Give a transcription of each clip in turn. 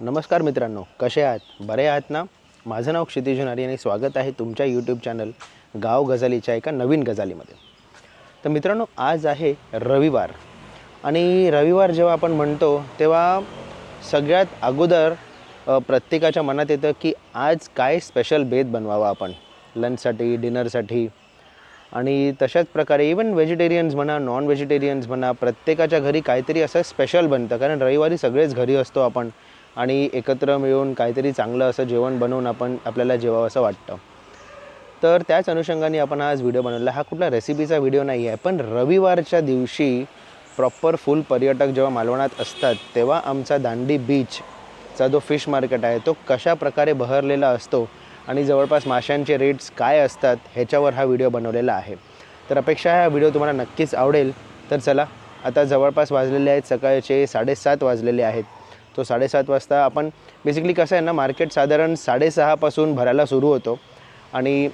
नमस्कार मित्रांनो कसे आहात? बरे आहात ना? माझं नाव क्षितिज नारी आणि स्वागत आहे तुमच्या यूट्यूब चॅनल गाव गजालीच्या एका नवीन गजालीमध्ये तर मित्रांनो आज आहे रविवार आणि रविवार जेव्हा आपण म्हणतो तेव्हा सगळ्यात अगोदर प्रत्येकाच्या मनात येतं की आज काय स्पेशल बेत बनवावा आपण लंचसाठी डिनरसाठी आणि तशाच प्रकारे इवन व्हेजिटेरियन्स म्हणा नॉन व्हेजिटेरियन्स म्हणा प्रत्येकाच्या घरी काहीतरी असं स्पेशल बनतं. कारण रविवारी सगळेच घरी असतो आपण. आणि एकत्र मिळून काहीतरी चांगलं असं जेवण बनवून आपण आपल्याला जेवावं असं वाटतं. तर त्याच अनुषंगाने आपण आज व्हिडिओ बनवला. हा कुठला रेसिपीचा व्हिडिओ नाही आहे पण रविवारच्या दिवशी प्रॉपर फुल पर्यटक जेव्हा मालवणात असतात तेव्हा आमचा दांडी बीचचा जो फिश मार्केट आहे तो कशा प्रकारे बहरलेला असतो आणि जवळपास माशांचे रेट्स काय असतात ह्याच्यावर हा व्हिडिओ बनवलेला आहे. तर अपेक्षा हा व्हिडिओ तुम्हाला नक्कीच आवडेल. तर चला आता जवळपास वाजलेले आहेत सकाळचे साडेसात वाजलेले आहेत. तो साडेसात वाजता. आपण बेसिकली कसं आहे ना मार्केट साधारण साडेसहापासून भरायला सुरू होतो. आणि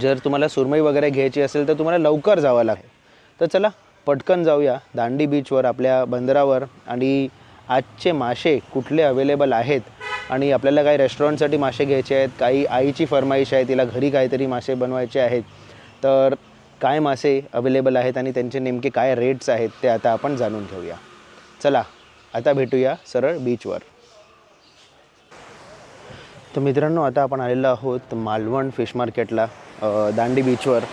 जर तुम्हाला सुरमई वगैरे घ्यायची असेल तर तुम्हाला लवकर जावं लागेल. तर चला पटकन जाऊया दांडी बीचवर आपल्या बंदरावर. आणि आजचे मासे कुठले अवेलेबल आहेत? आणि आपल्याला काही रेस्टॉरंटसाठी मासे घ्यायचे आहेत काही आईची फरमाईश आहे तिला घरी काहीतरी मासे बनवायचे आहेत. तर काय मासे अवेलेबल आहेत आणि त्यांचे नेमके काय रेट्स आहेत ते आता आपण जाणून घेऊया. चला आता भेटूया सरळ बीचवर तर मित्रांनो आता आपण आलेलो आहोत मालवण फिश मार्केटला दांडी बीचवर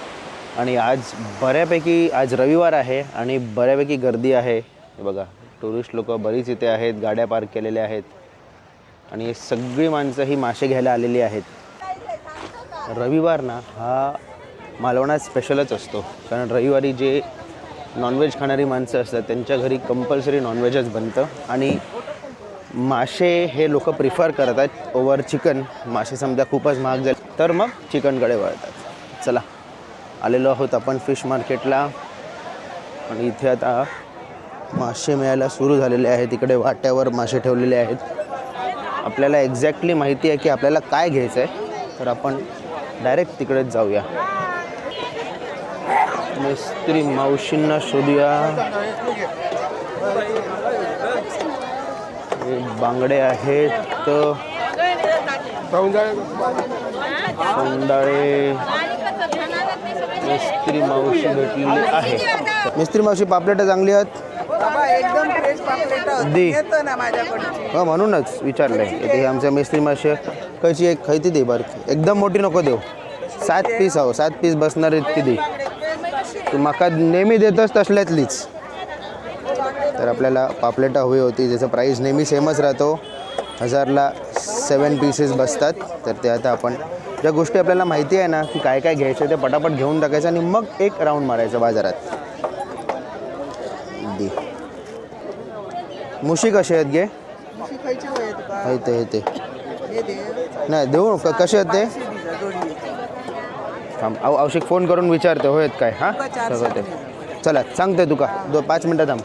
आणि आज बऱ्यापैकी आज रविवार आहे आणि बऱ्यापैकी गर्दी आहे. बघा टुरिस्ट लोक बरीच इथे आहेत गाड्या पार्क केलेल्या आहेत. आणि सगळी माणसं ही मासे घ्यायला आलेली आहेत. रविवार ना हा मालवणात स्पेशलच असतो. कारण रविवारी जे नॉनव्हेज खाणारी माणसं असतात त्यांच्या घरी कंपल्सरी नॉनव्हेजच बनतं. आणि मासे हे लोक प्रिफर करतात ओवर चिकन मासे समजा खूपच महाग झाले तर मग चिकनकडे वळतात. चला आलेलो आहोत आपण फिश मार्केटला आणि इथे आता मासे मिळायला सुरू झालेले आहेत. इकडे वाट्यावर मासे ठेवलेले आहेत. आपल्याला एक्झॅक्टली माहिती आहे की आपल्याला काय घ्यायचं आहे तर आपण डायरेक्ट तिकडेच जाऊया. मिस्त्री मावशींना शोधूया. बांगडे आहेत. सोंडाळे मिस्त्री मावशी भेटलेली आहे मिस्त्री मावशी पापलेटं चांगली आहेत? एकदम फ्रेश दी. येतं ना माझ्याकडची हो म्हणूनच विचारलंय. हे आमच्या मिस्त्री मावशी कशी एक खायती दे बर. एकदम मोठी नको देऊ. सात पीस आहो सात पीस बसणार इतकी दे? तू माका नेहमी देतोस तसल्यातलीच. तर आपल्याला पापलेटा हवी होती ज्याचं प्राईस नेहमी सेमच राहतो. हजारला सेवन पीसेस बसतात. तर ते आता आपण ज्या गोष्टी आपल्याला माहिती आहे ना की काय काय घ्यायचं ते पटापट घेऊन टाकायचं आणि मग एक राऊंड मारायचं बाजारात. दे. मुशी कशी आहेत गे? ते नाही देऊ कसे आहेत ते? थांब. औ औषिक फोन करून विचारते होय काय? हां? सगळं ते. चला सांगते तुका. दो पाच मिनटं थांब.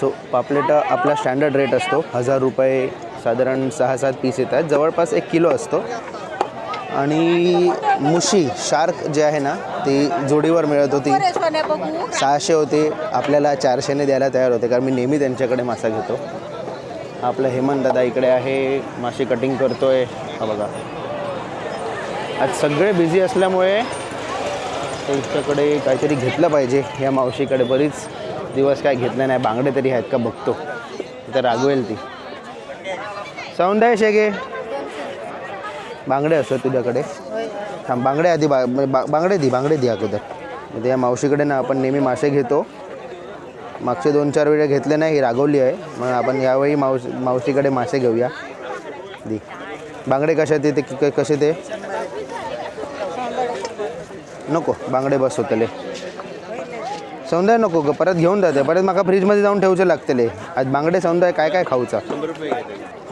सो पापलेट आपला स्टँडर्ड रेट असतो. हजार रुपये साधारण सहा सात पीस येतात जवळपास एक किलो असतो. आणि मुशी शार्क जे आहे ना ती जोडीवर मिळत होती. सहाशे होते. आपल्याला चारशेने द्यायला तयार होते कारण मी नेहमी त्यांच्याकडे मासा घेतो. आपलं हेमंत दादा इकडे आहे. मासे कटिंग करतोय. हा बघा. आज सगळे बिझी असल्यामुळे त्यांच्याकडे काहीतरी घेतलं पाहिजे. या मावशीकडे बरीच दिवस काय घेतलं नाही. बांगडे तरी आहेत का बघतो. तर रागवेल ती. सौंदर्य शेगे. बांगडे असतो तुझ्याकडे. थांब बांगडे आधी बा बांगडे दी बांगडे दी अगोदर. म्हणजे या मावशीकडे ना आपण नेहमी मासे घेतो. मागचे दोन चार वेळा घेतले नाही ही रागवली आहे. मग आपण यावेळी मावशी मावशीकडे मासे घेऊया. दी. बांगडे कशा ते ते कसे ते नको बांगडे बस सौंदर्य नको ग परत घेऊन जाते. परत माका फ्रीजमध्ये जाऊन ठेवचे लागतले आज बांगडे सौंदर्य काय काय खाऊचा?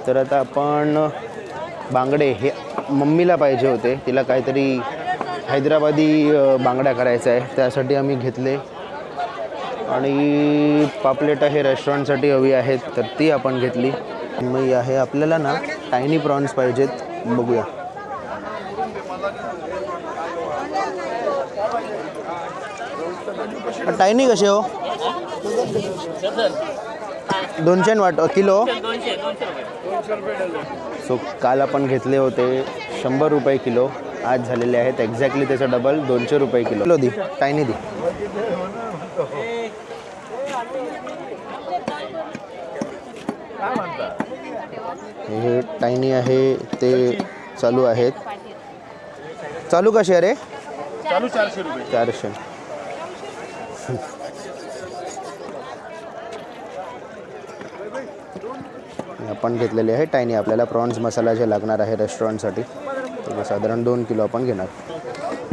तर आता आपण बांगडे हे मम्मीला पाहिजे होते. तिला काहीतरी हैदराबादी बांगड्या करायचा आहे. त्यासाठी आम्ही घेतले. आणि पापलेटा हे रेस्टॉरंटसाठी हवी आहेत तर ती आपण घेतली. मग आहे आपल्याला ना टायनी प्रॉन्स पाहिजेत. बघूया. टायनी कसे हो? दोनशे वाट किलो? सो काल आपण घेतले होते शंभर रुपये किलो. आज झालेले आहेत एक्झॅक्टली त्याचं डबल दोनशे रुपये किलो. किलो दी टायनी दी. हे टायनी आहे ते चालू आहेत. चालू कसे अरे चालू चारशे रुपये. चारशे. आपण घेतलेले आहे. टायनी आपल्याला प्रॉन्स मसाला जे लागणार आहे रेस्टॉरंटसाठी तर साधारण दोन किलो आपण घेणार.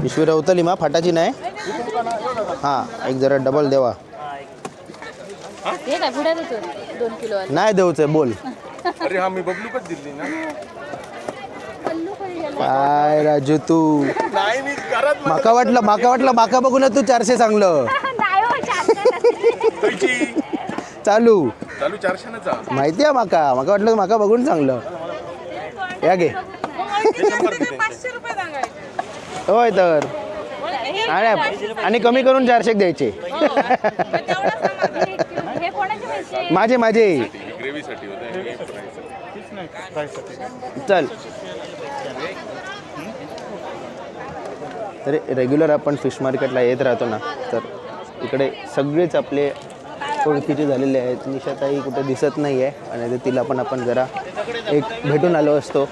पिशवी रवतली मा फाटाची नाही? हां एक जरा डबल देवा. हे नाही देऊचं बोल. अरे हा मी बबलूकच दिली ना. काय राजू तू? नाही मी करत माका वाटलं माका वाटलं माका बघून तू चारशे चांगलं चालू. चालू. चारशेनचा माहिती आहे माका. माका वाटलं माका बघून चांगलं या गे होय तर. आणि आणि कमी करून चारशे द्यायचे. माझे माझे. चल. तर रेग्युलर आपण फिश मार्केटला येत राहतो ना तर इकडे सगळेच आपले ओळखीचे झालेले आहेत. निशाताई कुठे दिसत नाही आहे आणि ते तिला पण आपण जरा एक भेटून आलो असतो.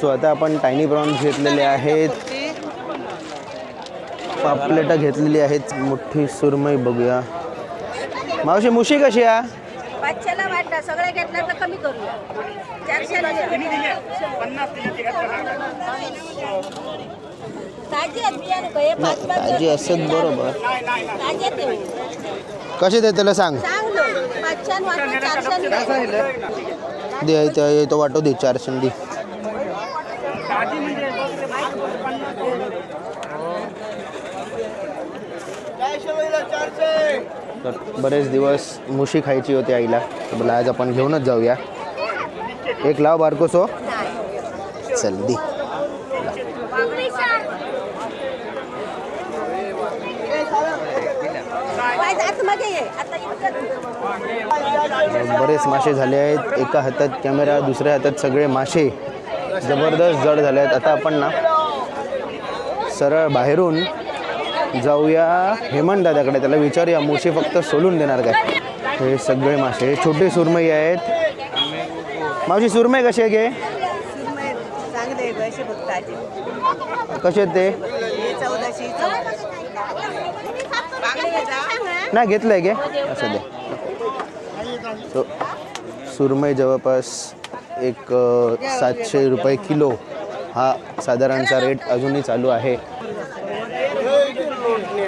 सो आता आपण टायनी प्रॉन्स घेतलेले आहेत. पापलेटा घेतलेली आहेत. मोठी सुरमई बघूया. मावशी मुशी कशी आहे? पाचशेला वाटा. सगळ्या घेतल्या तर कमी चारशेला ताजी असत बरोबर. हे. कसे दे त्याला सांग. दे तो वाटो दे चारशे दे तर बरेच दिवस मुशी खायची होती आईला. तर बोला आज आपण घेऊनच जाऊया. एक लाव बारकोसो. चल दी आतमध्ये ये आता इतकं बरेच मासे झाले आहेत. एका हातात कॅमेरा दुसऱ्या हातात सगळे मासे जबरदस्त जड झाले आहेत. आता आपण ना सरळ बाहेरून जाऊया. हेमंत दादाकडे त्याला विचारूया. मुशी फक्त सोलून देणार काय? हे सगळे मासे. छोटे सुरमई आहेत. मावशी सुरमई फक्त आधी कसे आहेत ते? नाही घेतलं आहे गे असं दे. सो सुरमई जवळपास एक सातशे रुपये किलो हा साधारणचा रेट अजूनही चालू आहे.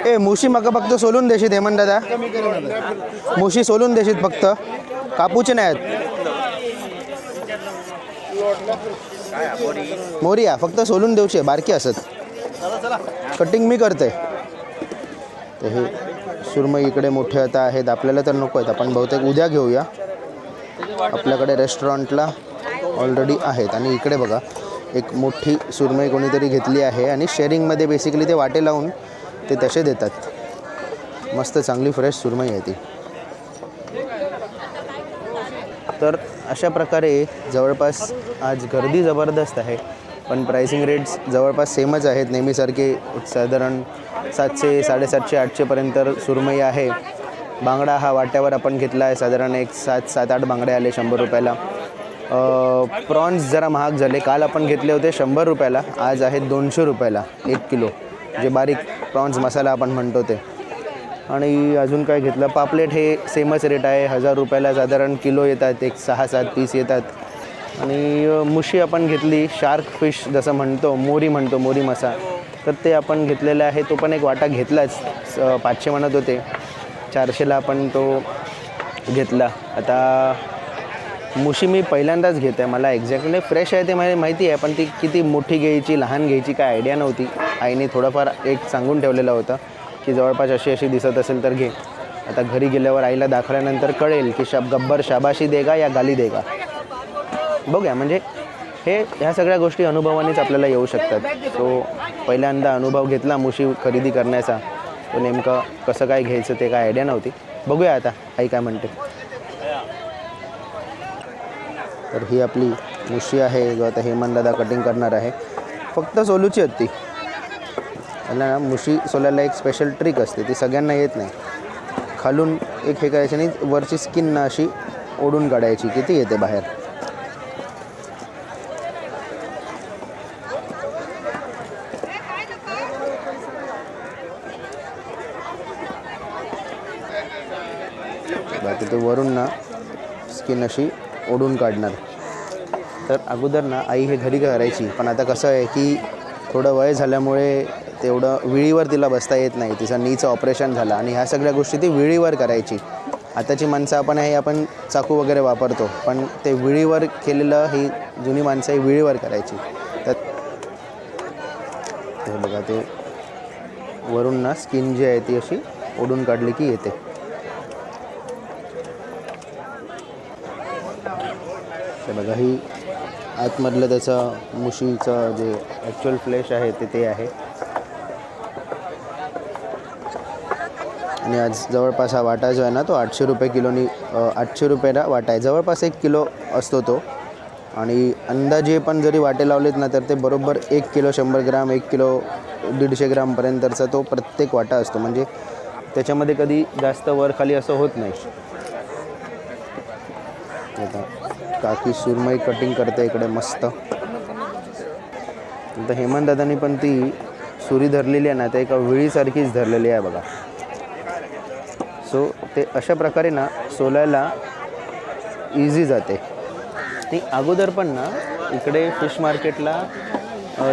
ए मुशी मका फक्त सोलून देशीत हेमंत दादा. मुशी सोलून देशीत फक्त. कापूचे नाही आहेत मोरिया फक्त सोलून देऊशे बारकी असत. कटिंग मी करते. तर हे सुरमई इकडे मोठे आता आहेत. आपल्याला तर नको आहेत. आपण बहुतेक उद्या घेऊया. आपल्याकडे रेस्टॉरंटला ऑलरेडी आहेत. आणि इकडे बघा एक मोठी सुरमई कोणीतरी घेतली आहे. आणि शेअरिंगमध्ये बेसिकली ते वाटे लावून ते तसे देतात. मस्त चांगली फ्रेश सुरमई आहे ती. तर अशा प्रकारे जवळपास आज गर्दी जबरदस्त आहे. पण प्राइसिंग रेट्स जवळपास सेमच आहेत. नेहमीसारखे साधारण सातशे साडेसातशे आठशेपर्यंत सुरमई आहे. बांगडा हा वाट्यावर आपण घेतला आहे साधारण एक सात सात आठ बांगडे आले शंभर रुपयाला. प्रॉन्स जरा महाग झाले. काल आपण घेतले होते शंभर रुपयाला. आज आहेत दोनशे रुपयाला. एक किलो. जे बारीक प्रॉन्स मसाला आपण म्हणतो ते. आणि अजून काय घेतलं? पापलेट हे सेमच रेट आहे. हजार रुपयाला साधारण किलो येतात. एक सहा सात पीस येतात. आणि मुशी आपण घेतली शार्क फिश जसं म्हणतो मोरी म्हणतो मोरी मसा तर ते आपण घेतलेलं आहे. तो पण एक वाटा घेतलाच स- पाचशे म्हणत होते. चारशेला आपण तो घेतला. आता मुशी मी पहिल्यांदाच घेत आहे. मला एक्झॅक्टली फ्रेश आहे ते मला माहिती आहे पण ती किती मोठी घ्यायची लहान घ्यायची काय आयडिया नव्हती. आईने थोडंफार एक सांगून ठेवलेलं होतं की जवळपास अशी अशी दिसत असेल तर घे. आता घरी गेल्यावर आईला दाखवल्यानंतर कळेल की शाब गब्बर शाबाशी देगा या गाली देगा. बघूया. म्हणजे हे ह्या सगळ्या गोष्टी अनुभवानेच आपल्याला येऊ शकतात. सो पहिल्यांदा अनुभव घेतला मुशी खरेदी करण्याचा. तो नेमकं कसं काय घ्यायचं ते काय आयडिया नव्हती. बघूया आता आई काय म्हणते. तर ही आपली मुशी आहे. जो आता हेमंत दादा कटिंग करणार आहे. फक्त सोलूची होती ना मुशी सोलायला एक स्पेशल ट्रिक असते. ती सगळ्यांना येत नाही. खालून एक हे करायची आणि वरची स्किन अशी ओढून काढायची. की ती येते बाहेर? बाकी ते वरून ना स्किन अशी ओढून काढणार. तर अगोदर ना आई हे घरी करायची. पण आता कसं आहे की थोडं वय झाल्यामुळे तेवढं विळीवर तिला बसता येत नाही. तिचं नीचं ऑपरेशन झालं आणि ह्या सगळ्या गोष्टी ती विळीवर करायची. आताची माणसं आपण हे आपण चाकू वगैरे वापरतो. पण ते विळीवर केलेलं ही जुनी माणसं ही विळीवर करायची. तर हे बघा ते वरून ना स्किन जी आहे ती अशी ओढून काढली की येते. बघा ही आतमधलं त्याचं मुशीचं जे ॲक्च्युअल फ्लेश आहे ते ते आहे. आणि आज जवळपास हा वाटा जो आहे ना तो आठशे रुपये किलोनी आठशे रुपयाला वाटा आहे. जवळपास एक किलो असतो तो. आणि अंदाजे पण जरी वाटे लावलेत ना तर ते बरोबर एक किलो शंभर ग्राम एक किलो दीडशे ग्रामपर्यंतचा तो प्रत्येक वाटा असतो. म्हणजे त्याच्यामध्ये कधी जास्त वर खाली असं होत नाही. आता काकी सुरमई कटिंग करते इकडे मस्त. आता हेमंत दादानी पण ती सुरी धरलेली आहे ना ते एका विळीसारखीच धरलेली आहे बघा. सो ते अशा प्रकारे ना सोलायला इझी जाते. ती अगोदर पण ना इकडे फिश मार्केटला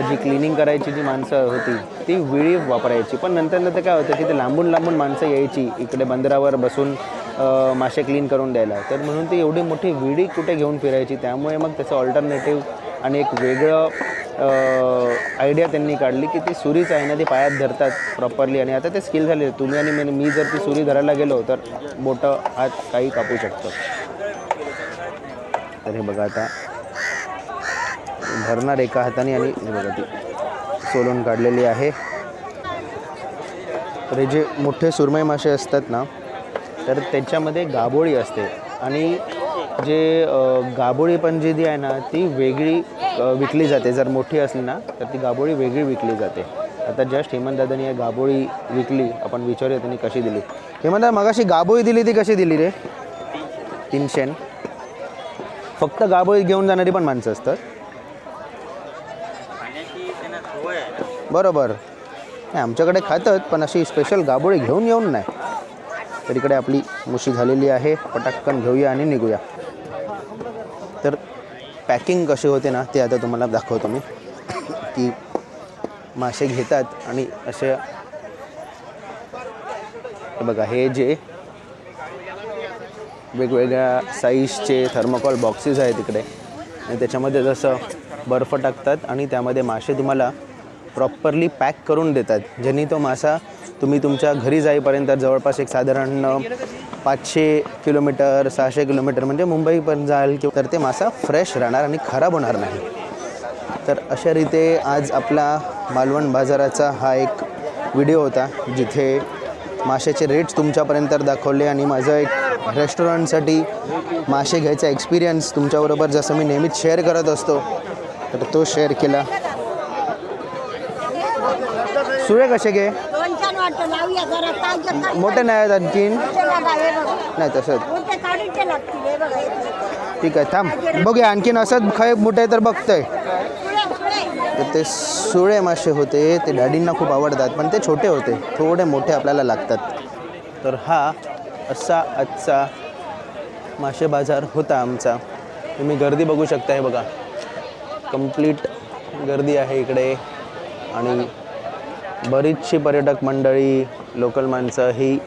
जी क्लिनिंग करायची जी माणसं होती ती विळी वापरायची. पण नंतर नंतर काय होतं की ते लांबून लांबून माणसं यायची इकडे बंदरावर बसून मासे क्लीन करून द्यायला. तर म्हणून ती एवढी मोठी विडी कुठे घेऊन फिरायची? त्यामुळे मग त्याचं ऑल्टरनेटिव्ह आणि एक वेगळं आयडिया त्यांनी काढली की ती सुरीच आहे ना ती पायात धरतात प्रॉपरली आणि आता ते स्किल झाले तुम्ही आणि मी मी जर ती सुरी धरायला गेलो तर बोटं हात काही कापू शकतो तर हे बघा आता. धरणार एका हाताने आणि हे बघा ती सोलून काढलेली आहे. तर हे जे मोठे सुरमई मासे असतात ना तर त्याच्यामध्ये गाबोळी असते. आणि जे गाबोळी पण जी ती आहे ना ती वेगळी विकली जाते. जर मोठी असली ना तर ती गाबोळी वेगळी विकली जाते. आता जस्ट हेमंत दादानी या गाबोळी विकली. आपण विचारूया त्यांनी कशी दिली. हेमंत दादा मगाशी गाबोळी दिली ती कशी दिली रे? तीनशे फक्त गाबोळी घेऊन जाणारी पण माणसं असतात. बरोबर. नाही आमच्याकडे खातात पण अशी स्पेशल गाबोळी घेऊन येऊन नाही. तर इकडे आपली मुशी झालेली आहे. पटाक्कन घेऊया आणि निघूया. तर पॅकिंग कशी होते ना ते आता तुम्हाला दाखवतो मी. की मासे घेतात आणि असे बघा हे जे वेगवेगळ्या साईजचे थर्मोकॉल बॉक्सेस आहेत तिकडे. आणि त्याच्यामध्ये जसं बर्फ टाकतात आणि त्यामध्ये मासे तुम्हाला प्रॉपरली पॅक करून देतात. ज्यांनी तो मासा तुम्ही तुमच्या घरी जाईपर्यंत जवळपास एक साधारण पाचशे किलोमीटर सहाशे किलोमीटर म्हणजे मुंबईपर्यंत जाल किंवा तर ते मासा फ्रेश राहणार आणि खराब होणार नाही. तर अशा रीते आज आपला मालवण बाजाराचा हा एक व्हिडिओ होता जिथे माशाचे रेट्स तुमच्यापर्यंत दाखवले आणि माझं एक रेस्टॉरंटसाठी मासे घ्यायचा एक्सपिरियन्स तुमच्याबरोबर जसं मी नेहमीच शेअर करत असतो तर तो शेअर केला. सुळे कसे घे मोठे नाही आहेत आणखीन? नाही तसंच हे. ठीक आहे थांब. बघूया आणखीन असंच खाय मोठे तर बघतोय. तर ते सुळे मासे होते ते डॅडींना खूप आवडतात पण ते छोटे होते. थोडे मोठे आपल्याला लागतात. तर हा असा आजचा मासे बाजार होता आमचा. तुम्ही गर्दी बघू शकता हे बघा. कंप्लीट गर्दी आहे इकडे. आणि बरीचशी पर्यटक मंडळी लोकल माणसं ही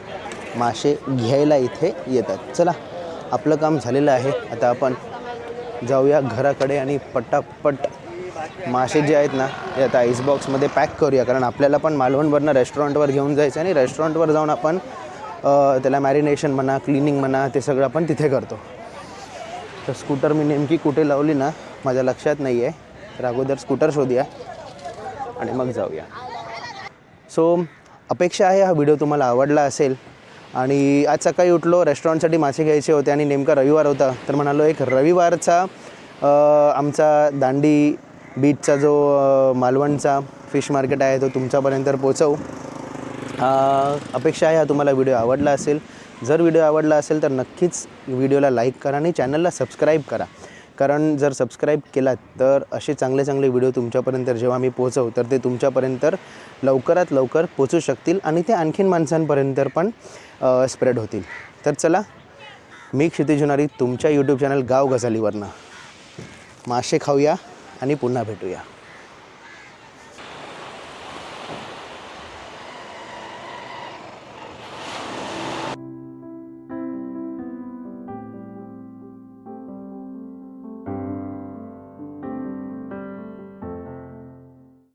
मासे घ्यायला इथे येतात. चला आपलं काम झालेलं आहे. आता आपण जाऊया घराकडे आणि पटापट मासे जे आहेत ना ते आता आईसबॉक्समध्ये पॅक करूया. कारण आपल्याला पण मालवणवरनं रेस्टॉरंटवर घेऊन जायचं आणि रेस्टॉरंटवर जाऊन आपण त्याला मॅरिनेशन म्हणा क्लिनिंग म्हणा ते सगळं आपण तिथे करतो. तर स्कूटर मी नेमकी कुठे लावली ना माझ्या लक्षात नाही आहे तर अगोदर स्कूटर शोधूया आणि मग जाऊया. सो अपेक्षा आहे हा व्हिडिओ तुम्हाला आवडला असेल. आणि आज सकाळी उठलो रेस्टॉरंटसाठी मासे घ्यायचे होते आणि नेमका रविवार होता. तर म्हणालो एक रविवारचा आमचा दांडी बीचचा जो मालवणचा फिश मार्केट आहे तो तुमच्यापर्यंत पोचवू अपेक्षा आहे हा तुम्हाला व्हिडिओ आवडला असेल. जर व्हिडिओ आवडला असेल तर नक्कीच व्हिडिओला लाईक करा आणि चॅनलला सबस्क्राईब करा. कारण जर सबस्क्राईब केलात तर असे चांगले चांगले व्हिडिओ तुमच्यापर्यंत जेव्हा मी पोहोचव तर ते तुमच्यापर्यंत लवकरात लवकर पोचू शकतील आणि ते आणखीन माणसांपर्यंत पण स्प्रेड होतील. तर चला मी क्षितिज जुनारी तुमच्या यूट्यूब चॅनल गाव गझालीवरनं. मासे खाऊया आणि पुन्हा भेटूया.